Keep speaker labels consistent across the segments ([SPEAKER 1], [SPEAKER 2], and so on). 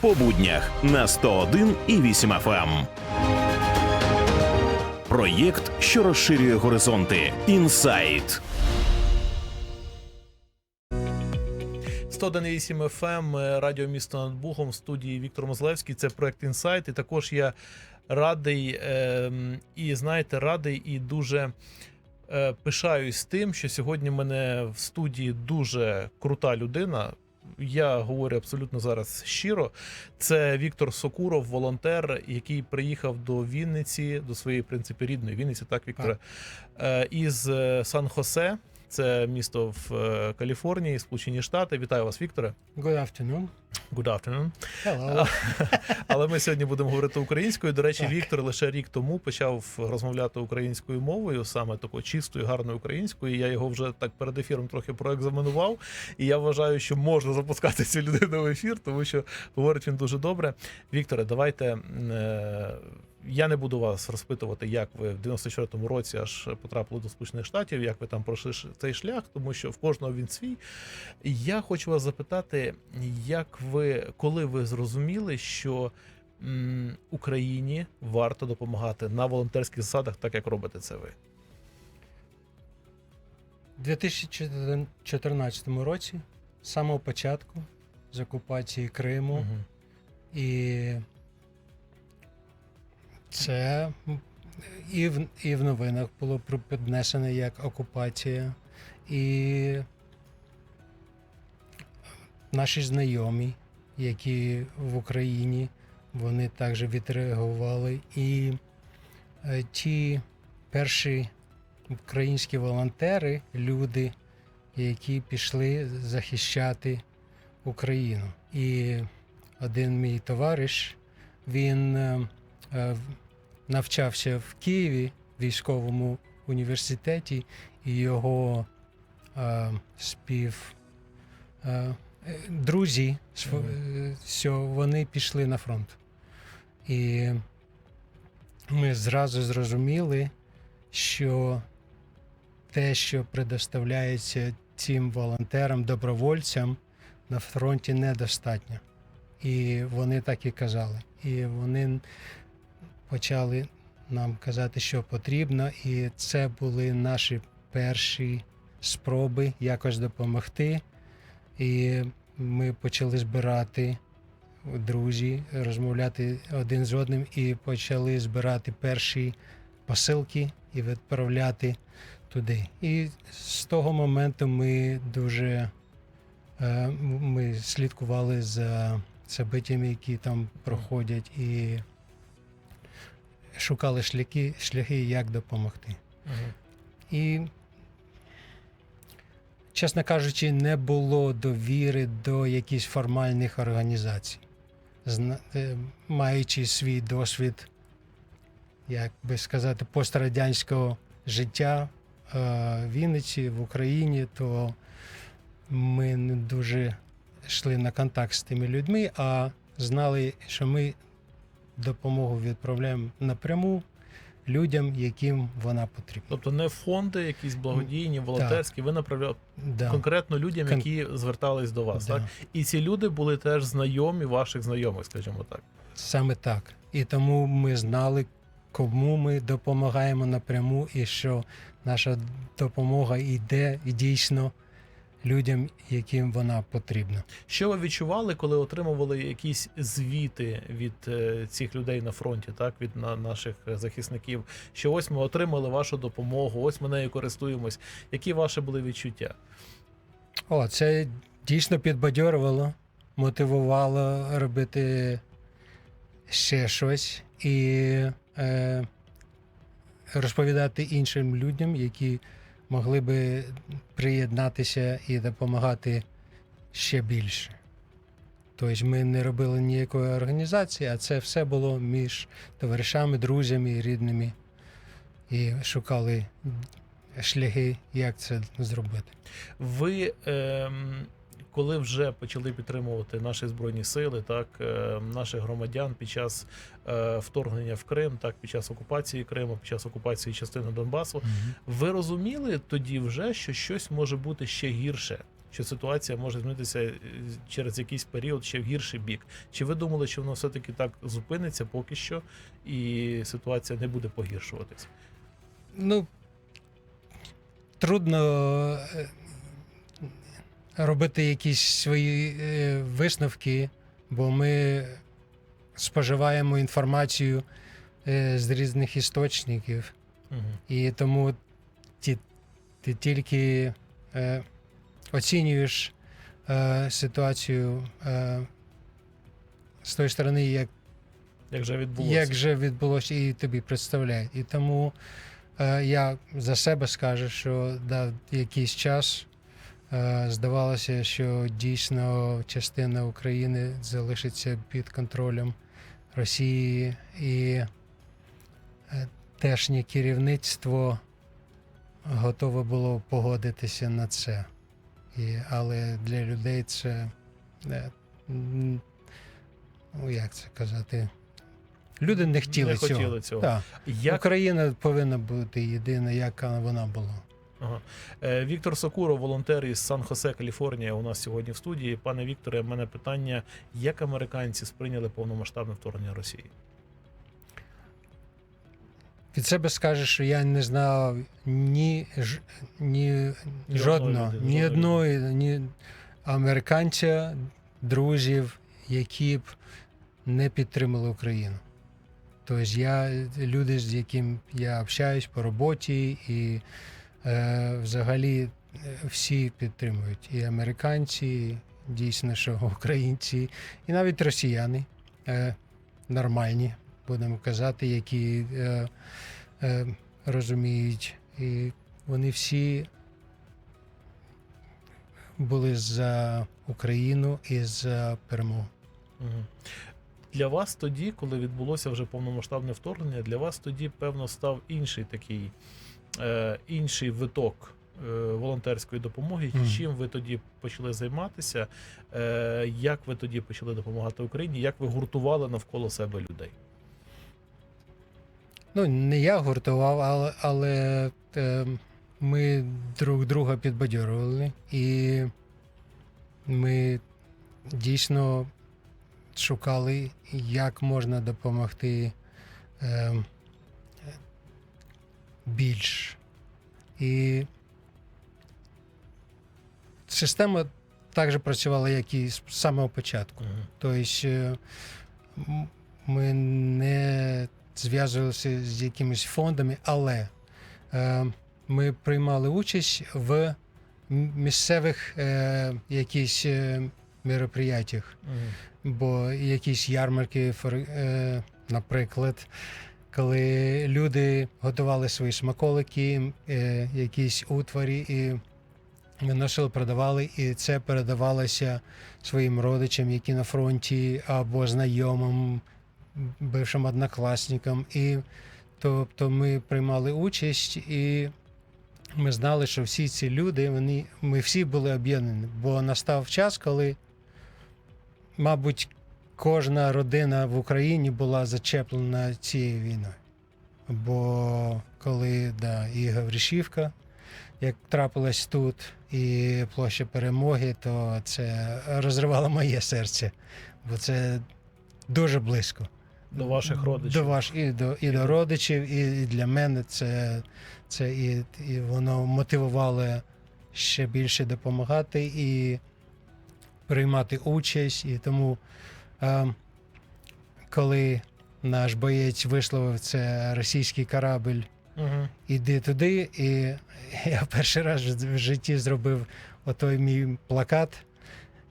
[SPEAKER 1] по буднях на 101 і 8 FM. Проєкт, що розширює горизонти. Інсайт.
[SPEAKER 2] 101,8 FM, е, радіо місто над Бухом, в студії Віктор Мозлевський. Це проект Інсайт. І також я радий ем, і знаєте, радий і дуже е, пишаюсь тим, що сьогодні в мене в студії дуже крута людина. Я говорю абсолютно зараз щиро. Це Віктор Сокуров, волонтер, який приїхав до Вінниці, до своєї в принципі рідної Вінниці, так, Віктора, Е, із е, Сан-Хосе. Це місто в е, Каліфорнії, Сполучені Штати. Вітаю вас, Вікторе.
[SPEAKER 3] Good afternoon.
[SPEAKER 2] Good afternoon.
[SPEAKER 3] Hello.
[SPEAKER 2] Але ми сьогодні будемо говорити українською. До речі,
[SPEAKER 3] Так.
[SPEAKER 2] Віктор лише рік тому почав розмовляти українською мовою, саме такою чистою, гарною українською. Я його вже так перед ефіром трохи проекзаменував. І я вважаю, що можна запускати цю людину в ефір, тому що говорить він дуже добре. Вікторе, давайте. Я не буду вас розпитувати, як ви в 94-му році аж потрапили до Сполучених Штатів, як ви там пройшли цей шлях, тому що в кожного він свій. Я хочу вас запитати, як ви, коли ви зрозуміли, що м, Україні варто допомагати на волонтерських засадах, так як робите це ви?
[SPEAKER 3] У 2014 році, з самого початку, з окупації Криму,
[SPEAKER 2] Мгм.
[SPEAKER 3] і це і в, і в новинах було піднесено як окупація. І наші знайомі, які в Україні, вони також відреагували. І е, ті перші українські волонтери, люди, які пішли захищати Україну. І один мій товариш, він е, е, навчався в Києві в військовому університеті, і його е, спів е, е, друзі, що вони пішли на фронт. І ми зразу зрозуміли, що те, що предоставляється цим волонтерам, добровольцям на фронті недостатньо. І вони так і казали. І вони почали нам казати, що потрібно, і це були наші перші спроби якось допомогти. І ми почали збирати друзі, розмовляти один з одним і почали збирати перші посилки і відправляти туди. І з того моменту ми дуже е, ми слідкували за событиями, які там проходять, і шукали шляхи, шляхи як допомогти.
[SPEAKER 2] Мгм.
[SPEAKER 3] І, чесно кажучи, не було довіри до якихось формальних організацій. Зна- е, Маючи свій досвід, як би сказати, пострадянського життя е, в Вінниці, в Україні, то ми не дуже йшли на контакт з тими людьми, а знали, що ми допомогу відправляємо напряму людям, яким вона потрібна.
[SPEAKER 2] Тобто не фонди, якісь благодійні, волонтерські, ви направляли
[SPEAKER 3] Да.
[SPEAKER 2] конкретно людям,
[SPEAKER 3] Кон-
[SPEAKER 2] які звертались до вас.
[SPEAKER 3] Да.
[SPEAKER 2] Так? І ці люди були теж знайомі ваших знайомих, скажімо так.
[SPEAKER 3] Саме так. І тому ми знали, кому ми допомагаємо напряму, і що наша допомога йде і дійсно людям, яким вона потрібна.
[SPEAKER 2] Що ви відчували, коли отримували якісь звіти від е, цих людей на фронті, так від наших захисників? Що ось ми отримали вашу допомогу, ось ми нею користуємось. Які ваші були відчуття?
[SPEAKER 3] О, це дійсно підбадьорювало, мотивувало робити ще щось і е, розповідати іншим людям, які могли би приєднатися і допомагати ще більше. Тобто ми не робили ніякої організації, а це все було між товаришами, друзями і рідними. І шукали шляхи, як це зробити.
[SPEAKER 2] Ви ем, коли вже почали підтримувати наші збройні сили, так е, наших громадян під час е, вторгнення в Крим, так під час окупації Криму, під час окупації частини Донбасу, ви розуміли тоді вже, що щось може бути ще гірше, що ситуація може змінитися е, через якийсь період ще в гірший бік. Чи ви думали, що воно все-таки так зупиниться поки що, і ситуація не буде погіршуватись?
[SPEAKER 3] Ну, трудно робити якісь свої е, висновки, бо ми споживаємо інформацію е, з різних істочників.
[SPEAKER 2] Угу.
[SPEAKER 3] І тому ти, ти тільки е, оцінюєш е, ситуацію е, з тої сторони, як,
[SPEAKER 2] Як же відбулося?
[SPEAKER 3] як же відбулося, і тобі представляють. І тому е, я за себе скажу, що да, якийсь час здавалося, що дійсно частина України залишиться під контролем Росії і е, тежнє керівництво готове було погодитися на це. І, але для людей це е, ну як це казати? Люди не хотіли
[SPEAKER 2] Не
[SPEAKER 3] цього.
[SPEAKER 2] хотіли цього.
[SPEAKER 3] Так.
[SPEAKER 2] Як
[SPEAKER 3] Україна повинна бути єдина, яка вона була.
[SPEAKER 2] Ага. Е, Віктор Сокуров, волонтер із Сан-Хосе, Каліфорнія, у нас сьогодні в студії. Пане Вікторе, в мене питання: як американці сприйняли повномасштабне вторгнення Росії?
[SPEAKER 3] Від себе скажу, що я не знав ні, ж- ні,
[SPEAKER 2] Ні
[SPEAKER 3] жодного,
[SPEAKER 2] людини,
[SPEAKER 3] ні одної, ні американця, друзів, які б не підтримали Україну. Тобто я люди, з яким я общаюсь по роботі, і взагалі е, всі підтримують. І американці, дійсно, що українці, і навіть росіяни е, нормальні, будемо казати, які е, е, розуміють. І вони всі були за Україну і за перемогу.
[SPEAKER 2] Для вас тоді, коли відбулося вже повномасштабне вторгнення, для вас тоді, певно, став інший такий е, інший виток е, волонтерської допомоги.
[SPEAKER 3] Мгм.
[SPEAKER 2] Чим ви тоді почали займатися? Е, як ви тоді почали допомагати Україні? Як ви гуртували навколо себе людей?
[SPEAKER 3] Ну, не я гуртував, але, але е, ми друг друга підбадьорували, і ми дійсно шукали, як можна допомогти е, більш. І система так же працювала, як і з самого початку. Тобто е, ми не зв'язувалися з якимись фондами, але е, ми приймали участь в місцевих е, якісь е, мероприятиях, бо якісь ярмарки, е, наприклад, коли люди готували свої смаколики, е, якісь утварі і виносили, продавали, і це передавалося своїм родичам, які на фронті, або знайомим, бившим однокласникам. І тобто ми приймали участь, і ми знали, що всі ці люди, вони, ми всі були об'єднані, бо настав час, коли, мабуть, кожна родина в Україні була зачеплена цією війною. Бо коли да, і Гавришівка, як трапилось тут, і площа перемоги, то це розривало моє серце, бо це дуже близько.
[SPEAKER 2] До ваших родичів.
[SPEAKER 3] До ваш, і, до, і до родичів, і, і для мене це, це і, і воно мотивувало ще більше допомагати і приймати участь. І тому, коли наш боєць висловив це російський корабль
[SPEAKER 2] Угу.
[SPEAKER 3] іди туди. І я перший раз в житті зробив отой мій плакат.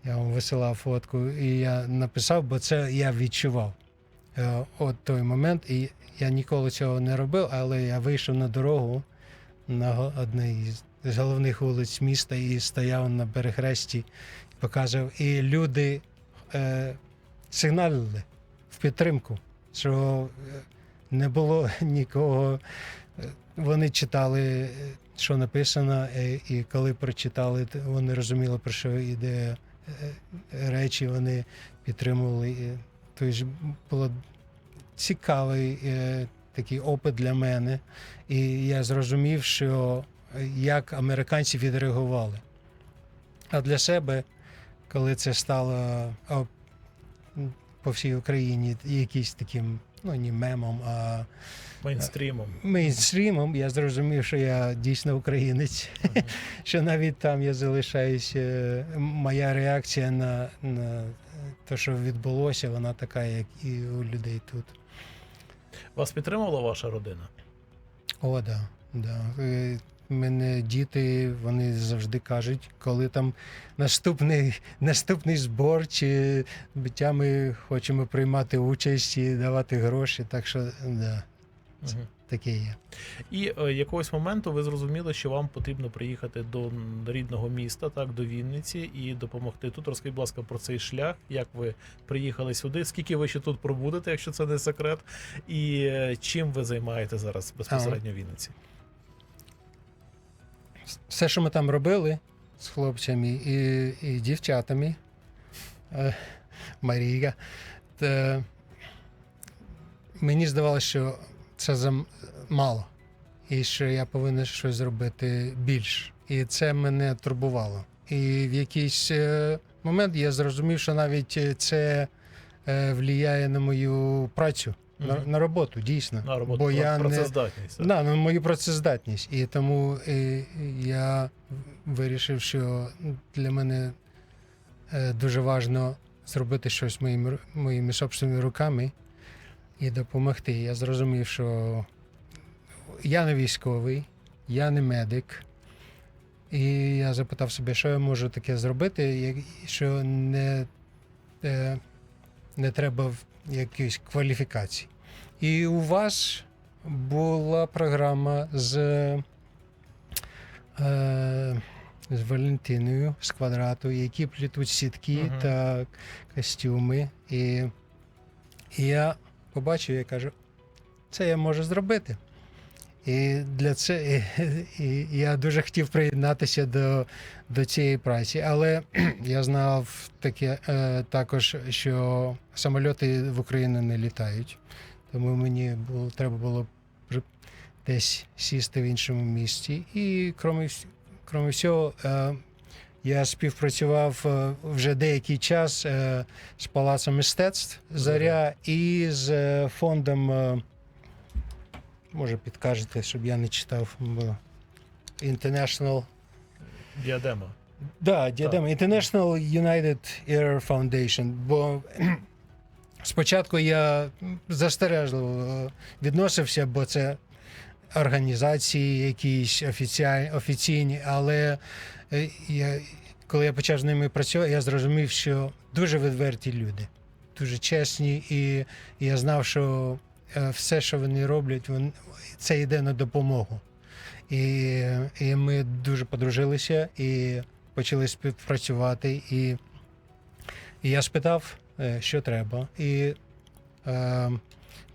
[SPEAKER 3] Я вам висилав фотку, і я написав, бо це я відчував. Е, От той момент. І я ніколи цього не робив, але я вийшов на дорогу на одній з головних вулиць міста і стояв на перехресті, показував. І люди е, сигналили в підтримку, що е, не було нікого. Е, Вони читали, е, що написано, і коли прочитали, вони розуміли, про що йде речі, вони підтримували. Тобто було цікавий такий опит для мене. І я зрозумів, що як американці відреагували. А для себе, коли це стало по всій Україні якийсь таким, ну не мемом, а
[SPEAKER 2] Мейнстрімом.
[SPEAKER 3] мейнстрімом, я зрозумів, що я дійсно українець.
[SPEAKER 2] Мгм.
[SPEAKER 3] що навіть там я залишаюся. е, Моя реакція на, на те, що відбулося, вона така, як і у людей тут.
[SPEAKER 2] Вас підтримувала ваша родина?
[SPEAKER 3] О, да, да. Мене діти вони завжди кажуть, коли там наступний, наступний збор чи биття ми хочемо приймати участь і давати гроші. Так що да,
[SPEAKER 2] Мгм.
[SPEAKER 3] таке є.
[SPEAKER 2] І е, якогось моменту ви зрозуміли, що вам потрібно приїхати до рідного міста, так, до Вінниці, і допомогти тут. Розкажіть, будь ласка, про цей шлях, як ви приїхали сюди, скільки ви ще тут пробудете, якщо це не секрет, і е, чим ви займаєте зараз безпосередньо в Вінниці?
[SPEAKER 3] Все, що ми там робили з хлопцями і, і дівчатами, е, Марія, то мені здавалося, що це зам- мало, і що я повинен щось зробити більш. І це мене турбувало. І в якийсь е, момент я зрозумів, що навіть е, це е, впливає на мою працю, на, на роботу, дійсно.
[SPEAKER 2] На роботу
[SPEAKER 3] Бо я не,
[SPEAKER 2] працездатність. так?
[SPEAKER 3] Да, на мою працездатність. І тому е, я вирішив, що для мене е, дуже важливо зробити щось моїми, моїми собственними руками і допомогти. Я зрозумів, що я не військовий, я не медик. І я запитав себе, що я можу таке зробити, що не, е, не треба в- кваліфікацій. кваліфікації. І у вас була програма з, е, з Валентиною з квадрату, які плітуть сітки
[SPEAKER 2] угу.
[SPEAKER 3] та костюми. І, і я побачив, я кажу, це я можу зробити. І для це і, і я дуже хотів приєднатися до, до цієї праці, але я знав таке е, також, що самольоти в Україну не літають. Тому мені було, треба було десь сісти в іншому місті. І крім, крім всього, е, я співпрацював е, вже деякий час е, з Палацом мистецтв Заря і з е, фондом. Може, підкажете, щоб я не читав. International
[SPEAKER 2] Діадема.
[SPEAKER 3] Да, діадема. International United Air Foundation. Бо спочатку я застережливо е, відносився, бо це організації якісь офіційні, але е, я, коли я почав з ними працювати, я зрозумів, що дуже відверті люди, дуже чесні, і, я знав, що все, що вони роблять, вон, це йде на допомогу. І, і ми дуже подружилися і почали співпрацювати. І, і я спитав, е, що треба. І е,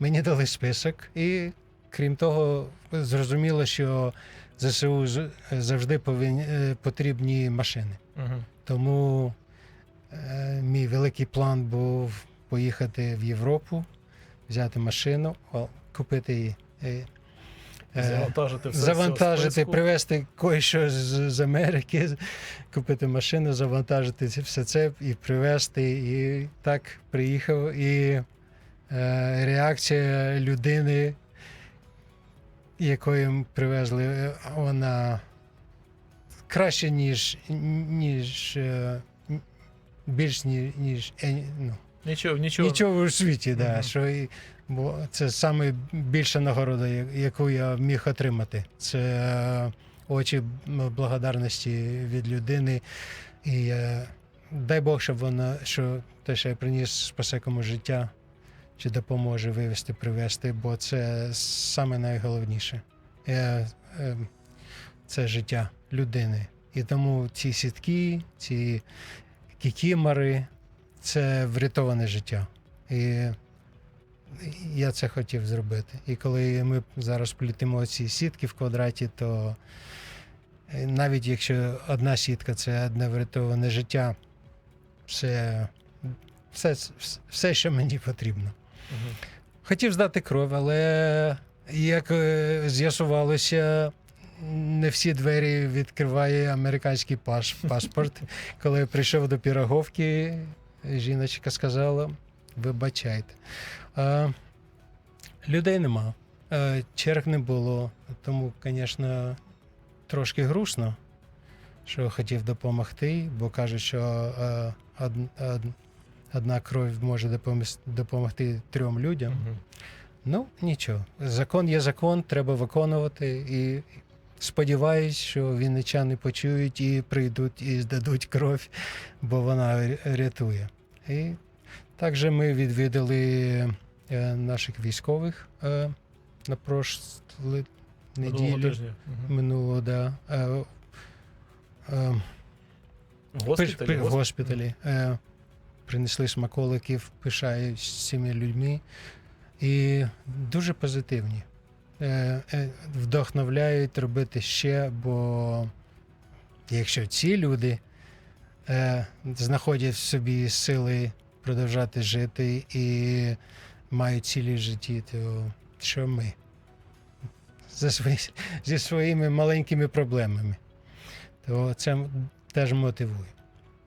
[SPEAKER 3] мені дали список. І крім того, зрозуміло, що ЗСУ завжди повинні, е, потрібні машини.
[SPEAKER 2] Угу.
[SPEAKER 3] Тому е, мій великий план був поїхати в Європу, взяти машину, купити її. е, е,
[SPEAKER 2] Завантажити все.
[SPEAKER 3] завантажити, привезти кое-що з, з Америки, купити машину, завантажити все це і привезти. І так приїхав. І е, реакція людини, якої привезли, е, вона краще, ніж, ніж е, більш ніж, ніж е, ну,
[SPEAKER 2] Нічого, нічого.
[SPEAKER 3] Нічого у світі, да,
[SPEAKER 2] Мгм.
[SPEAKER 3] що і, бо це саме більша нагорода, я- яку я міг отримати. Це е, очі м, благодарності від людини. І е, дай Бог, щоб вона, що те, що я приніс, спасе комусь життя, чи допоможе вивести, привести, бо це саме найголовніше. Е, е, це життя людини. І тому ці сітки, ці кікімори, це врятоване життя. І я це хотів зробити. І коли ми зараз плітимо ці сітки в квадраті, то е, навіть якщо одна сітка це одне врятоване життя, це все, все, що мені потрібно.
[SPEAKER 2] Мгм.
[SPEAKER 3] Хотів здати кров, але як е, з'ясувалося, не всі двері відкриває американський паш, паспорт. Коли я прийшов до Піроговки, жіночка сказала: вибачайте. А, людей нема, а, черг не було. Тому, звісно, трошки грустно, що хотів допомогти, бо кажуть, що а, од, од, одна кров може допомогти трьом людям.
[SPEAKER 2] Мгм.
[SPEAKER 3] Ну, нічого. Закон є закон, треба виконувати. І сподіваюсь, що вінничани почують і прийдуть і здадуть кров, бо вона рятує. І також ми відвідали е, наших військових е, на прошлій неділі. Минулого, да. Е, е,
[SPEAKER 2] В госпіталі?
[SPEAKER 3] В госпіталі. Принесли смаколиків, пишаюсь з цими людьми. І дуже позитивні. Е, е, вдохновляють робити ще, бо якщо ці люди е, знаходять в собі сили продовжати жити і мають цілі в житті, то що ми? За свої, зі своїми маленькими проблемами. То це теж мотивує.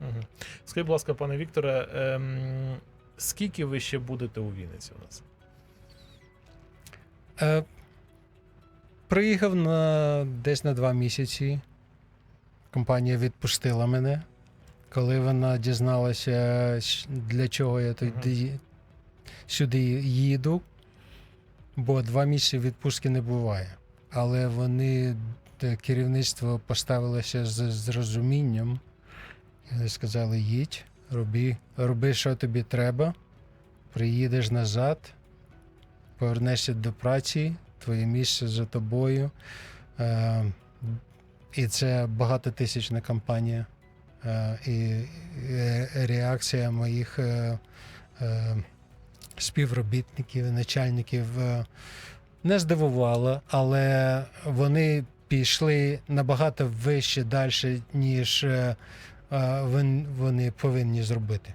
[SPEAKER 2] Мгм. Скажіть, будь ласка, пане Вікторе, ем, скільки ви ще будете у Вінниці у нас?
[SPEAKER 3] Е, приїхав на, десь на два місяці. Компанія відпустила мене. Коли вона дізналася, для чого я тоді сюди їду, бо два місяці відпустки не буває. Але вони, керівництво поставилося з, розумінням. Вони сказали: їдь, роби, роби, що тобі треба, приїдеш назад, повернешся до праці, твоє місце за тобою. Е, і це багатотисячна кампанія. Е, і реакція моїх е, е, співробітників, начальників е, не здивувала, але вони пішли набагато вище далі, ніж е, е, вони повинні зробити,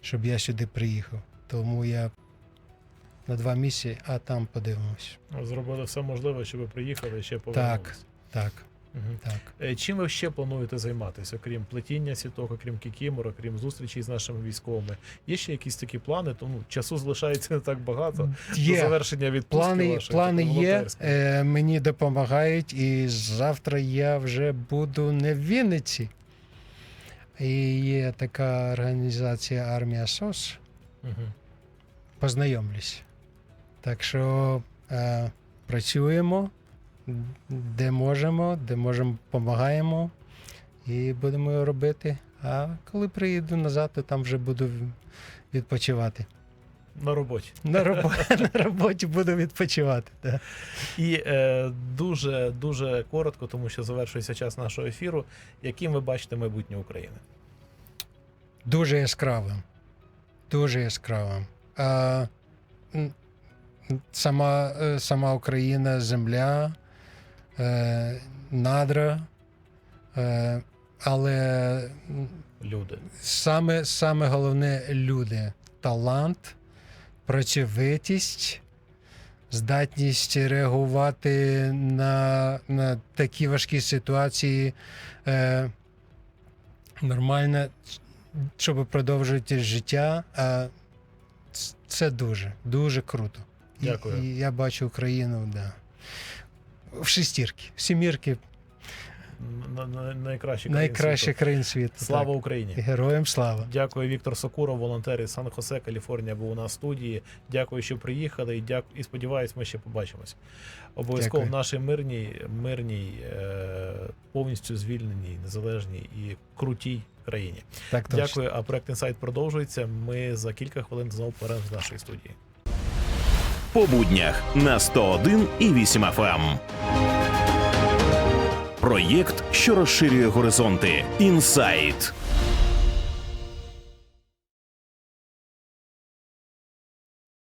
[SPEAKER 3] щоб я сюди приїхав. Тому я на два місяці, а там подивимось.
[SPEAKER 2] Зробили все можливе, щоб ви приїхали і ще повернулися.
[SPEAKER 3] Так, так,
[SPEAKER 2] Мгм.
[SPEAKER 3] так.
[SPEAKER 2] Е, Чим ви ще плануєте займатися, окрім плетіння сіток, окрім кікімор, окрім зустрічей з нашими військовими? Є ще якісь такі плани? Тому часу залишається не так багато до
[SPEAKER 3] Є.
[SPEAKER 2] завершення відпустки
[SPEAKER 3] Плани,
[SPEAKER 2] вашої,
[SPEAKER 3] плани є, е, мені допомагають, і завтра я вже буду не в Вінниці. І є така організація Армія СОС.
[SPEAKER 2] Мгм.
[SPEAKER 3] Познайомлюсь. Так що е, працюємо, де можемо, де можемо, допомагаємо і будемо його робити. А коли приїду назад, то там вже буду відпочивати.
[SPEAKER 2] На роботі.
[SPEAKER 3] На роботі, на роботі буду відпочивати. Да.
[SPEAKER 2] І е, дуже дуже коротко, тому що завершується час нашого ефіру. Яким ви бачите майбутнє України?
[SPEAKER 3] Дуже яскравим. Дуже яскравим. М, сама, е, сама Україна, земля, е, надра. Е, але
[SPEAKER 2] Люди.
[SPEAKER 3] саме, саме головне люди. Талант, працьовитість, здатність реагувати на, на такі важкі ситуації е, нормально, щоб продовжувати життя. А це дуже, дуже круто. І-
[SPEAKER 2] Дякую.
[SPEAKER 3] І, я бачу Україну, да. В шестірки, в сімірки,
[SPEAKER 2] На- на- Найкращі країни
[SPEAKER 3] найкращих
[SPEAKER 2] світу.
[SPEAKER 3] країн світу.
[SPEAKER 2] Слава
[SPEAKER 3] так.
[SPEAKER 2] Україні!
[SPEAKER 3] Героям слава.
[SPEAKER 2] Дякую, Віктор Сокуров, волонтер із Сан-Хосе, Каліфорнія, був у нас в студії. Дякую, що приїхали. І дяк... і сподіваюсь, ми ще побачимось. Обов'язково в нашій мирній, мирній, е... повністю звільненій, незалежній і крутій країні.
[SPEAKER 3] Так.
[SPEAKER 2] Дякую. А проект інсайт продовжується. Ми за кілька хвилин знову повернемо з нашої студії.
[SPEAKER 1] По буднях на 101 і 8 FM. Проєкт, що розширює горизонти. Інсайт.